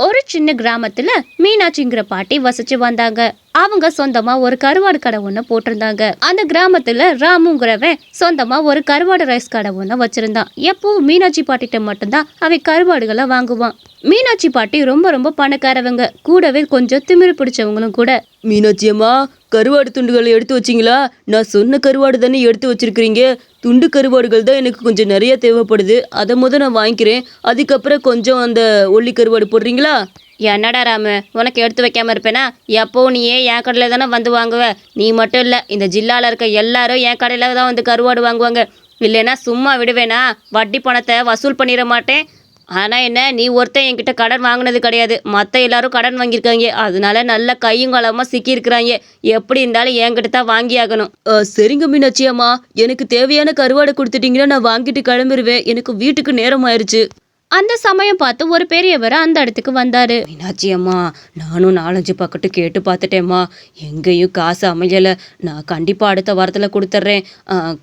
ஒரு சின்ன கிராமத்துல மீனாட்சிங்கிற பாட்டி வசிச்சு வந்தாங்க. அவங்க சொந்தமா ஒரு கருவாடு கடை ஒன்று போட்டிருந்தாங்க. அந்த கிராமத்துல ராமுங்கிறவன் சொந்தமா ஒரு கருவாடு ரைஸ் கடை ஒன்று வச்சிருந்தான். எப்பவும் மீனாட்சி பாட்டிட்ட மட்டும்தான் அவன் கருவாடுகளை வாங்குவான். மீனாட்சி பாட்டி ரொம்ப ரொம்ப பணக்காரவங்க. கூடவே கொஞ்சம் திமிரு பிடிச்சவங்களும் கூட. மீனாட்சி அம்மா கருவாடு துண்டுகளை எடுத்து வச்சிங்களா? நான் சொன்ன கருவாடு தானே எடுத்து வச்சிருக்கிறீங்க? துண்டு கருவாடுகள் தான் எனக்கு கொஞ்சம் நிறைய தேவைப்படுது. அதை முத நான் வாங்கிக்கிறேன். அதுக்கப்புறம் கொஞ்சம் அந்த ஒல்லி கருவாடு போடுறீங்களா? என்னடா ராமு உனக்கு எடுத்து வைக்காமல் இருப்பேனா? நீ ஏன் என் கடையில் தானே வந்து வாங்குவ? நீ மட்டும் இல்லை இந்த ஜில்லாவில் இருக்க எல்லாரும் என் கடையில் தான் வந்து கருவாடு வாங்குவாங்க. இல்லைன்னா சும்மா விடுவேனா? வட்டி பணத்தை வசூல் பண்ணிட மாட்டேன். ஆனால் என்ன நீ ஒருத்தன் என்கிட்ட கடன் வாங்கினது கிடையாது. மற்ற எல்லாரும் கடன் வாங்கியிருக்காங்க. அதனால நல்ல கையும் காலமாக சிக்கியிருக்கிறாங்க. எப்படி இருந்தாலும் என்கிட்ட தான் வாங்கி ஆகணும். சரிங்க மீனாட்சி அம்மா. எனக்கு தேவையான கருவாடை கொடுத்துட்டீங்கன்னா நான் வாங்கிட்டு கிளம்பிடுவேன் எனக்கு வீட்டுக்கு நேரம் ஆயிடுச்சு அந்த சமயம் பார்த்து ஒரு பெரியவர் அந்த இடத்துக்கு வந்தாரு. மீனாட்சி அம்மா நானும் நாலஞ்சு பக்கத்து கேட்டு பார்த்துட்டேம்மா. எங்கேயும் காசு அமையலை. நான் கண்டிப்பாக அடுத்த வாரத்தில் கொடுத்துட்றேன்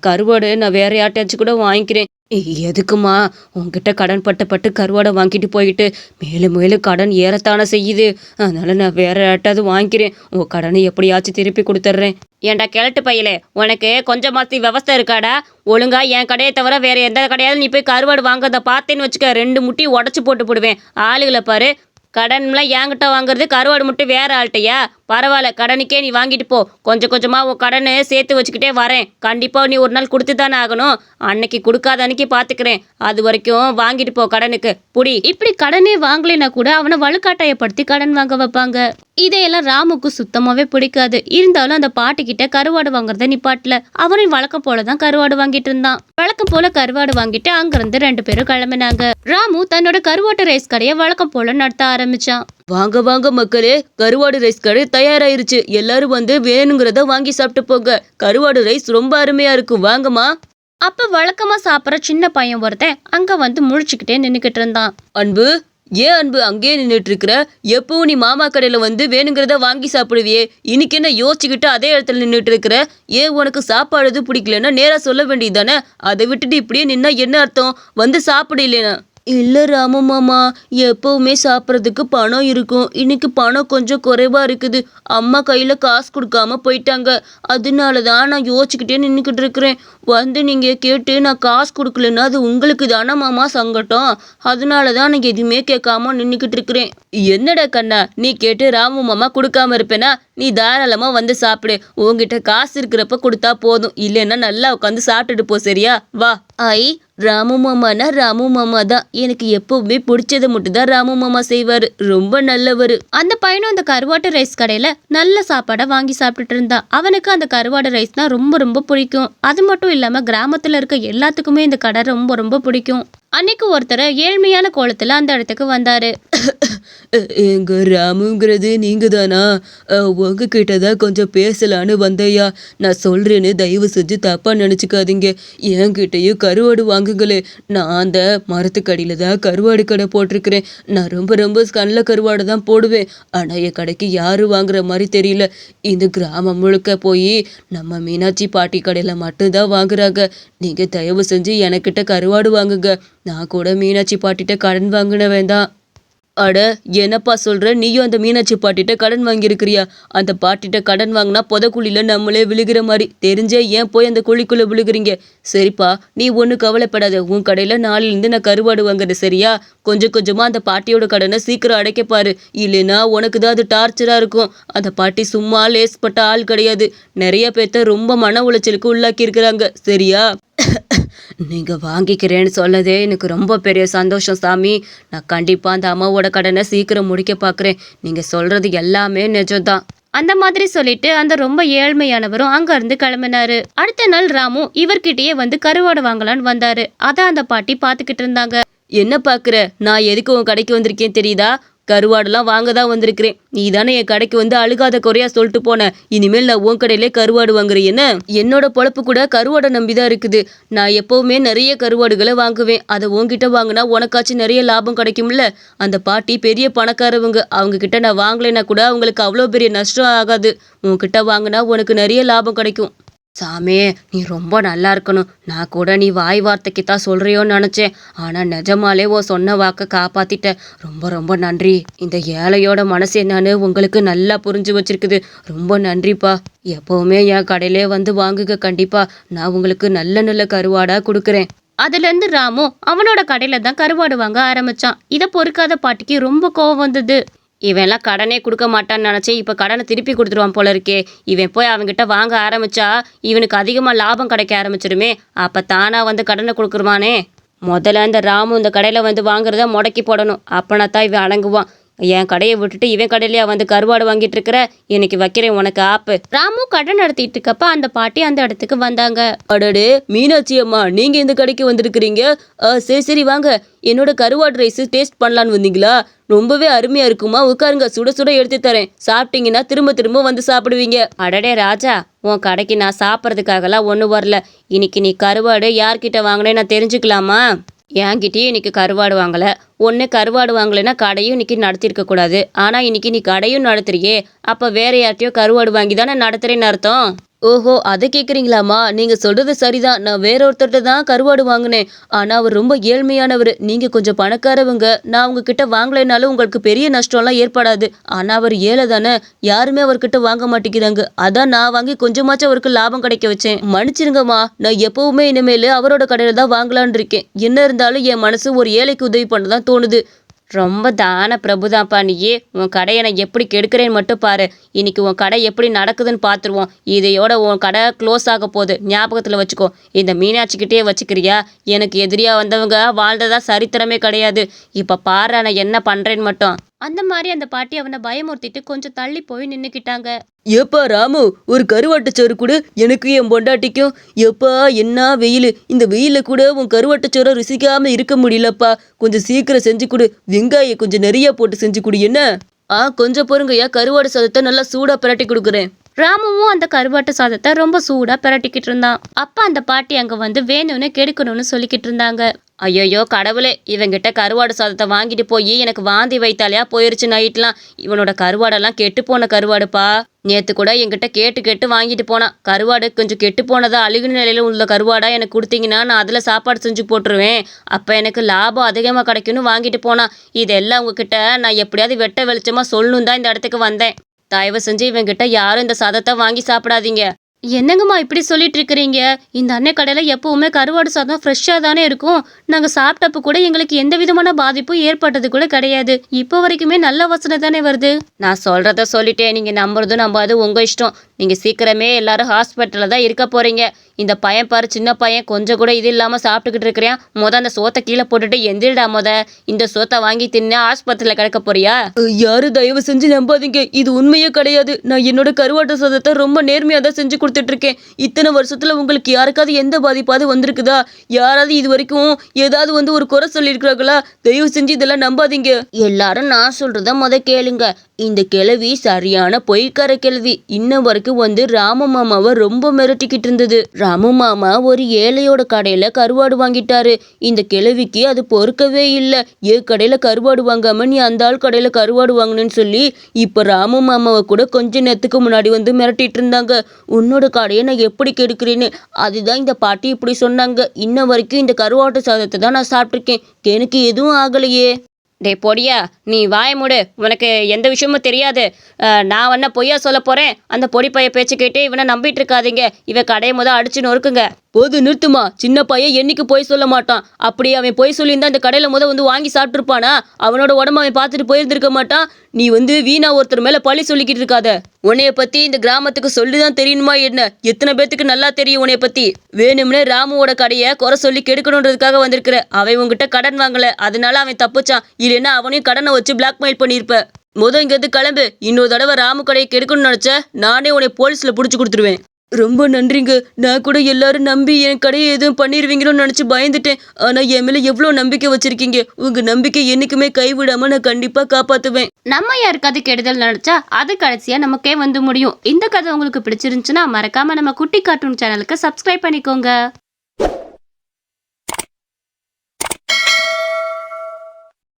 கருவாடு நான் வேற யார்ட்டாச்சும் கூட வாங்கிக்கிறேன். எதுக்குமா? உங்ககிட்ட கடன் பட்டப்பட்டு பட்டு கருவாடை வாங்கிட்டு போயிட்டு மேலும் மேலும் கடன் ஏறத்தானே செய்யுது. அதனால நான் வேற யார்ட்டாவது வாங்கிக்கிறேன். உன் கடனை எப்படியாச்சும் திருப்பி கொடுத்துட்றேன். ஏன்டா கிழட்டு பையலே உனக்கு கொஞ்சம் மாத்தி விவசாய இருக்காடா? ஒழுங்கா என் கடையை தவிர வேற எந்த கடையாவது நீ போய் கருவாடு வாங்குறத பார்த்தேன்னு வச்சுக்க ரெண்டு முட்டி உடச்சி போட்டு போடுவேன். ஆளுகளை பாரு கடன்லாம் என்கிட்ட வாங்குறது கருவாடு மட்டும் வேற ஆள்கிட்டயா? பரவாயில்ல கடனுக்கே நீ வாங்கிட்டு போ. கொஞ்சம் கொஞ்சமாக உன் கடனை சேர்த்து வச்சுக்கிட்டே வரேன். கண்டிப்பாக நீ ஒரு நாள் கொடுத்து தானே ஆகணும். அன்னைக்கு கொடுக்காத அன்னைக்கு பார்த்துக்கிறேன் அது வரைக்கும் வாங்கிட்டு போ கடனுக்கு. புடி. இப்படி கடனே வாங்கலைன்னா கூட அவனை வலுக்காட்டாயப்படுத்தி கடன் வாங்க வைப்பாங்க. இதையெல்லாம் ராமுக்கு சுத்தமாகவே பிடிக்காது. இருந்தாலும் அந்த பாட்டிக்கிட்ட கருவாடு வாங்குறத நிப்பாட்டல அவனும் வழக்கம் போல தான் கருவாடு வாங்கிட்டு இருந்தான். வழக்கம் போல கருவாடு வாங்கிட்டு அங்கிருந்து ரெண்டு பேரும் கிளம்பினாங்க. ராமு தன்னோட கருவாட்டு ரைஸ் கடையை வழக்கம் போல நடத்த ஆரம்பிச்சான். வாங்க வாங்க மக்களே கருவாடு ரைஸ் கடை தயாராயிருச்சு. எல்லாரும் வந்து வேணுங்கிறத வாங்கி சாப்பிட்டு போங்க. கருவாடு ரைஸ் ரொம்ப அருமையா இருக்கும். வாங்கம்மா. அப்ப வழக்கமா சாப்பிட்ற சின்ன பையன் ஒருத்தன் அங்க வந்து முழிச்சுக்கிட்டே நின்னுக்கிட்டு இருந்தான். அன்பு ஏன் அன்பு அங்கேயே நின்றுட்டு இருக்கிற எப்பவும் நீ மாமா கடையில வந்து வேணுங்கிறத வாங்கி சாப்பிடுவியே. இன்னைக்கு என்ன யோசிச்சுக்கிட்டு அதே இடத்துல நின்றுட்டு இருக்கிற ஏன் உனக்கு சாப்பாடு எதுவும் பிடிக்கலன்னா நேரா சொல்ல வேண்டியதுதானே அதை விட்டுட்டு இப்படியே நின்னா என்ன அர்த்தம்? வந்து சாப்பிடு இல்லை ராமு மாமா எப்போவுமே சாப்பிட்றதுக்கு பணம் இருக்கும். இன்னைக்கு பணம் கொஞ்சம் குறைவாக இருக்குது. அம்மா கையில் காசு கொடுக்காம போயிட்டாங்க. அதனால தான் நான் யோசிச்சுக்கிட்டே நின்றுக்கிட்டு இருக்கிறேன். வந்து நீங்கள் கேட்டு நான் காசு கொடுக்கலன்னா அது உங்களுக்கு தானே மாமா சங்கட்டம் அதனால தான் நான் எதுவுமே கேட்காம நின்றுக்கிட்டு இருக்கிறேன். என்னடா கண்ணா நீ கேட்டு ராமு மாமா கொடுக்காம இருப்பேனா? நீ தாராளமாக வந்து சாப்பிடு. உங்ககிட்ட காசு இருக்கிறப்ப கொடுத்தா போதும். இல்லைன்னா நல்லா உட்காந்து சாப்பிட்டுட்டு போ சரியா? வா. ஐ ராமு மாமானா ராமு மாமா தான். எனக்கு எப்பவுமே பிடிச்சதை மட்டும் தான் ராமு மாமா செய்வார். ரொம்ப நல்லவர். அந்த பையனும் அந்த கருவாட்டு ரைஸ் கடையில நல்ல சாப்பாடை வாங்கி சாப்பிட்டுட்டு இருந்தான். அவனுக்கு அந்த கருவாடு ரைஸ்னா ரொம்ப ரொம்ப பிடிக்கும். அது மட்டும் இல்லாம கிராமத்துல இருக்க எல்லாத்துக்குமே இந்த கடை ரொம்ப ரொம்ப பிடிக்கும். அன்னைக்கு ஒருத்தர் ஏழ்மையான கோலத்தில் அந்த இடத்துக்கு வந்தார். எங்க ராமுங்கிறது நீங்கள் தானா உங்ககிட்ட தான் கொஞ்சம் பேசலான்னு வந்தையா. நான் சொல்கிறேன்னு தயவு செஞ்சு தப்பாக நினச்சிக்காதீங்க. என்கிட்டயும் கருவாடு வாங்குங்களே. நான் அந்த மரத்துக்கடியில் தான் கருவாடு கடை போட்டிருக்கிறேன். நான் ரொம்ப ரொம்ப கண்ணில் கருவாடு தான் போடுவேன். ஆனால் என் கடைக்கு யாரும் வாங்குற மாதிரி தெரியல. இந்த கிராமம் முழுக்க போய் நம்ம மீனாட்சி பாட்டி கடையில் மட்டும்தான் வாங்குறாங்க. நீங்கள் தயவு செஞ்சு எனக்கிட்ட கருவாடு வாங்குங்க. நான் கூட மீனாட்சி பாட்டிட்ட கடன் வாங்கினவன் தான் அட என்னப்பா சொல்கிற நீயும் அந்த மீனாட்சி பாட்டிட்ட கடன் வாங்கியிருக்கிறியா? அந்த பாட்டிட்ட கடன் வாங்கினா புதக்குழியில் நம்மளே விழுகிற மாதிரி. தெரிஞ்சே ஏன் போய் அந்த குழிக்குள்ளே விழுகிறீங்க? சரிப்பா நீ ஒன்றும் கவலைப்படாத. உன் கடையில் நாளிலேருந்து நான் கருவாடு வாங்குறது சரியா? கொஞ்சம் கொஞ்சமாக அந்த பாட்டியோட கடனை சீக்கிரம் அடைக்கப்பாரு இல்லைன்னா உனக்கு தான் அது டார்ச்சராக இருக்கும். அந்த பாட்டி சும்மா லேஸ்பட்ட ஆள் கிடையாது. நிறைய பேர்த்த ரொம்ப மன உளைச்சலுக்கு உள்ளாக்கி இருக்கிறாங்க சரியா? நீங்கள் வாங்கிக்கிறேன்னு சொல்லதே எனக்கு ரொம்ப பெரிய சந்தோஷம் சாமி. நான் கண்டிப்பாக அந்த அம்மாவோட கடனை சீக்கிரம் முடிக்க பார்க்குறேன் நீங்கள் சொல்கிறது எல்லாமே நிஜம்தான். அந்த மாதிரி சொல்லிட்டு அந்த ரொம்ப ஏழ்மையானவரும் அங்க இருந்து கிளம்பினாரு. அடுத்த நாள் ராமு இவர்கிட்டயே வந்து கருவாடு வாங்கலான்னு வந்தாரு. அதான் அந்த பாட்டி பாத்துக்கிட்டு இருந்தாங்க. என்ன பார்க்குற நான் எதுக்கு உன் கடைக்கு வந்திருக்கேன் தெரியுதா? கருவாடுலாம் வாங்க தான் வந்திருக்கிறேன். நீ தானே என் கடைக்கு வந்து அழுகாத குறையா சொல்லிட்டு போன. இனிமேல் நான் உன் கடையிலே கருவாடு வாங்குறேன் என்ன? என்னோட பொழப்பு கூட கருவாடை நம்பி தான் இருக்குது. நான் எப்போவுமே நிறைய கருவாடுகளை வாங்குவேன். அதை உன்கிட்ட வாங்கினா உனக்காச்சும் நிறைய லாபம் கிடைக்கும்ல? அந்த பாட்டி பெரிய பணக்காரவங்க. அவங்க கிட்ட நான் வாங்கலைன்னா கூட அவங்களுக்கு அவ்வளோ பெரிய நஷ்டம் ஆகாது. உன்கிட்ட வாங்கினா உனக்கு நிறைய லாபம் கிடைக்கும். சாமே நீ ரொம்ப நல்லா இருக்கணும். நான் கூட நீ வாய் வார்த்தைக்கு தான் சொல்கிறியோன்னு நினச்சேன். ஆனால் நிஜமாலே ஓ சொன்ன வாக்கை காப்பாற்றிட்டேன் ரொம்ப ரொம்ப நன்றி. இந்த ஏழையோட மனசு என்னன்னு உங்களுக்கு நல்லா புரிஞ்சு வச்சிருக்குது. ரொம்ப நன்றிப்பா. எப்போவுமே என் கடையிலே வந்து வாங்குங்க கண்டிப்பாக நான் உங்களுக்கு நல்ல நல்ல கருவாடாக கொடுக்குறேன். அதுலேருந்து ராமு அவனோட கடையில் தான் கருவாடு வாங்க ஆரம்பிச்சான். இதை பொறுக்காத பாட்டிக்கு ரொம்ப கோவம் வந்தது. இவன்லாம் கடனே கொடுக்க மாட்டான்னு நினச்சி இப்போ கடனை திருப்பி கொடுத்துருவான் போல இருக்கே. இவன் போய் அவன்கிட்ட வாங்க ஆரம்பிச்சா இவனுக்கு அதிகமாக லாபம் கிடைக்க ஆரம்பிச்சிருமே. அப்போ தானாக வந்து கடனை கொடுக்குருவானே. முதல்ல இந்த ராமு இந்த கடையில் வந்து வாங்குறத முடக்கி போடணும். அப்பனா தான் இவன் அடங்குவான். என் கடையை விட்டுட்டு இவன் கடையிலேயே வந்து கருவாடு வாங்கிட்டு இருக்கிற? இன்னைக்கு வைக்கிறேன் உனக்கு ஆப்பு. ராமு கடை நடத்திட்டு இருக்கப்ப அந்த பாட்டி அந்த இடத்துக்கு வந்தாங்க. அடடே மீனாட்சி அம்மா நீங்க இந்த கடைக்கு வந்திருக்கிறீங்க? ஆ, சரி சரி வாங்க. என்னோட கருவாடு ரைஸ் டேஸ்ட் பண்ணலான்னு வந்தீங்களா? ரொம்பவே அருமையா இருக்குமா? உட்காருங்க சுட சுட எடுத்து தரேன். சாப்பிட்டீங்கன்னா திரும்ப திரும்ப வந்து சாப்பிடுவீங்க. அடடே ராஜா உன் கடைக்கு நான் சாப்பிட்றதுக்காகலாம் ஒன்றும் வரல. இன்னைக்கு நீ கருவாடு யார்கிட்ட வாங்கினே நான் தெரிஞ்சுக்கலாமா? என்கிட்டயும் இன்னைக்கு கருவாடு வாங்கலை. ஒன்று கருவாடு வாங்கலைன்னா கடையும் இன்னைக்கு நடத்திருக்க கூடாது. ஆனால் இன்னைக்கு நீ கடையும் நடத்துறியே. அப்போ வேற யார்ட்டையோ கருவாடு வாங்கி தானே நடத்துறேன்னு அர்த்தம்? ஓஹோ அதை கேட்குறீங்களாம்மா நீங்கள் சொல்கிறது சரிதான். நான் வேற ஒருத்தர்கிட்ட தான் கருவாடு வாங்கினேன். ஆனால் அவர் ரொம்ப ஏழ்மையானவர். நீங்கள் கொஞ்சம் பணக்காரவங்க. நான் உங்ககிட்ட வாங்கலைனாலும் உங்களுக்கு பெரிய நஷ்டம்லாம் ஏற்படாது. ஆனால் அவர் ஏழை தானே. யாருமே அவர்கிட்ட வாங்க மாட்டேங்கிறாங்க. அதான் நான் வாங்கி கொஞ்சமாச்சும் அவருக்கு லாபம் கிடைக்க வச்சேன். மன்னிச்சிருங்கம்மா. நான் எப்போவுமே இனிமேல் அவரோட கடையில் தான் வாங்கலான்னு இருக்கேன். என்ன இருந்தாலும் என் மனசு ஒரு ஏழைக்கு உதவி பண்ண தான் தோணுது. ரொம்ப தான பிரபுதான்ப்பா நீயே. உன் கடையை நான் எப்படி கெடுக்கிறேன்னு மட்டும் பாரு. இன்னைக்கு உன் கடை எப்படி நடக்குதுன்னு பார்த்துருவோம் இதையோட உன் கடை க்ளோஸ் ஆக போகுது. ஞாபகத்தில் வச்சுக்கோ. இந்த மீனாட்சிக்கிட்டே வச்சுக்கிறியா? எனக்கு எதிரியாக வந்தவங்க வாழ்ந்ததா சரித்திரமே கிடையாது. இப்போ பாரு நான் என்ன பண்ணுறேன்னு மட்டும். அந்த மாதிரி அந்த பாட்டி அவனை பயமுறுத்திட்டு கொஞ்சம் தள்ளி போய் நின்றுக்கிட்டாங்க ஏப்பா ராமு ஒரு கருவாட்டுச்சோறு கொடு. எனக்கு என் பொண்டாட்டிக்கும். எப்பா என்ன வெயில். இந்த வெயில கூட உன் கருவாட்டுச்சோறை ருசிக்காம இருக்க முடியலப்பா. கொஞ்சம் சீக்கிரம் செஞ்சு கொடு. வெங்காயம் கொஞ்சம் நிறைய போட்டு செஞ்சு கொடு. என்ன? ஆ கொஞ்சம் பொறுங்கய்யா. கருவாடு சாதத்தை நல்லா சூடா பிரட்டி கொடுக்குறேன். ராமுவும் அந்த கருவாட்டு சாதத்தை ரொம்ப சூடாக பிரட்டிக்கிட்டு இருந்தான். அப்போ அந்த பாட்டி அங்கே வந்து வேணும்னு கெடுக்கணும்னு சொல்லிக்கிட்டு இருந்தாங்க. ஐயோயோ கடவுளே இவங்கிட்ட கருவாடு சாதத்தை வாங்கிட்டு போய் எனக்கு வாந்தி வைத்தாலையா போயிருச்சு நைட்லாம். இவனோட கருவாடெல்லாம் கெட்டு போன கருவாடுப்பா. நேற்று கூட என்கிட்ட கேட்டு கேட்டு வாங்கிட்டு போனான். கருவாடு கொஞ்சம் கெட்டு போனதா அழுகு நிலையில உள்ள கருவாடா எனக்கு கொடுத்தீங்கன்னா நான் அதில் சாப்பாடு செஞ்சு போட்டுருவேன். அப்போ எனக்கு லாபம் அதிகமாக கிடைக்கும்னு வாங்கிட்டு போனான். இதெல்லாம் உங்ககிட்ட நான் எப்படியாவது வெட்ட வெளிச்சமாக சொல்லணும் தான் இந்த இடத்துக்கு வந்தேன். தயவு செஞ்சு இவங்கிட்ட யாரும் இந்த சாதத்தை வாங்கி சாப்பிடாதீங்க. என்னங்கம்மா இப்படி சொல்லிட்டு இருக்கிறீங்க இந்த அன்னை கடையில் எப்பவுமே கருவாடு சாதம் ஃப்ரெஷ்ஷாக தானே இருக்கும். நாங்கள் சாப்பிட்டப்ப கூட எங்களுக்கு எந்த விதமான பாதிப்பும் ஏற்பட்டது கூட கிடையாது. இப்போ வரைக்குமே நல்ல வசனை தானே வருது? நான் சொல்கிறத சொல்லிட்டேன் நீங்கள் நம்புறதும் நம்பாது உங்கள் இஷ்டம். நீங்கள் சீக்கிரமே எல்லாரும் ஹாஸ்பிட்டலில் தான் இருக்க போகிறீங்க இந்த பையன் பாரு சின்ன பையன் கொஞ்சம் கூட இது இல்லாமல் சாப்பிட்டுக்கிட்டு இருக்கிறேன். முத அந்த சோத்தை கீழே போட்டுட்டு எந்திரிடா முத. இந்த சோத்தை வாங்கி தின்னு ஆஸ்பத்திரியில் கிடக்க போறியா? யாரும் தயவு செஞ்சு நம்பாதீங்க. இது உண்மையே கிடையாது. நான் என்னோட கருவாட்டு சாதத்தை ரொம்ப நேர்மையாக தான் செஞ்சு கொடுத்துட்டு இருக்கேன். இத்தனை வருஷத்துல உங்களுக்கு யாருக்காவது எந்த பாதிப்பாவது வந்திருக்குதா? யாராவது இது வரைக்கும் ஏதாவது வந்து ஒரு குறை சொல்லியிருக்கிறாங்களா தயவு செஞ்சு இதெல்லாம் நம்பாதீங்க. எல்லாரும் நான் சொல்றத முத கேளுங்க. இந்த கிழவி சரியான பொய்க்கார கிழவி இன்ன வரைக்கும் வந்து ராம மாமாவை ரொம்ப மிரட்டிக்கிட்டு இருந்தது. ராமு மாமா ஒரு ஏழையோட கடையில கருவாடு வாங்கிட்டாரு. இந்த கிழவிக்கு அது பொறுக்கவே இல்லை. ஏ கடையில கருவாடு வாங்காம நீ அந்த ஆள் கடையில கருவாடு வாங்கணும்னு சொல்லி இப்ப ராமு மாமாவை கூட கொஞ்ச நேரத்துக்கு முன்னாடி வந்து மிரட்டிட்டு இருந்தாங்க. உன்னோட கடையை நான் எப்படி கெடுக்கிறேன்னு? அதுதான் இந்த பாட்டி இப்படி சொன்னாங்க. இன்ன வரைக்கும் இந்த கருவாட்டு சாதத்தை தான் நான் சாப்பிட்ருக்கேன் எனக்கு எதுவும் ஆகலையே. டேய் பொடியா நீ வாய மூடு. உனக்கு எந்த விஷயமும் தெரியாது. நான் என்ன பொய்யா சொல்ல போகிறேன் அந்த பொடி பைய பேச்சு கேட்டு இவனை நம்பிட்டு இருக்காதீங்க. இவன் கடையை முத அடிச்சு நொறுக்குங்க. போது நிறுத்துமா? சின்ன பையன் என்னைக்கு போய் சொல்ல மாட்டான். அப்படி அவன் போய் சொல்லியிருந்தா இந்த கடையில் முத வந்து வாங்கி சாப்பிட்ருப்பானா அவனோட உடம்பு அவன் பார்த்துட்டு போயிருந்திருக்க மாட்டான்? நீ வந்து வீணா ஒருத்தர் மேலே பழி சொல்லிக்கிட்டு இருக்காத. உன்னைய பத்தி இந்த கிராமத்துக்கு சொல்லிதான் தெரியணுமா என்ன? எத்தனை பேத்துக்கு நல்லா தெரியும் உன்னைய பத்தி? வேணும்னே ராமுவோட கடையை குறை சொல்லி கெடுக்கணுன்றதுக்காக வந்திருக்கிற. அவன் உங்ககிட்ட கடன் வாங்கல. அதனால அவன் தப்புச்சான். இல்லைன்னா அவனையும் கடனை வச்சு பிளாக்மெயில் பண்ணியிருப்ப. முத இங்கேருந்து கிளம்பு. இன்னொரு தடவை ராமு கடையை கெடுக்கணும்னு நினச்ச நானே உன்னை போலீஸில் பிடிச்சி கொடுத்துருவேன். ரொம்ப நன்றிங்க. நான் கூட எல்லாரும் நம்பி என் கடையை எதுவும் பண்ணிடுவீங்களோன்னு நினச்சி பயந்துட்டேன். ஆனால் என் மேலே எவ்வளோ நம்பிக்கை வச்சிருக்கீங்க. உங்கள் நம்பிக்கை என்றைக்குமே கைவிடாமல் நான் கண்டிப்பாக காப்பாற்றுவேன் நம்ம யாருக்காவது கெடுதல் நினச்சா அது கடைசியாக நமக்கே வந்து முடியும். இந்த கதை உங்களுக்கு பிடிச்சிருந்துச்சுன்னா மறக்காமல் நம்ம குட்டி கார்ட்டூன் சேனலுக்கு சப்ஸ்கிரைப் பண்ணிக்கோங்க.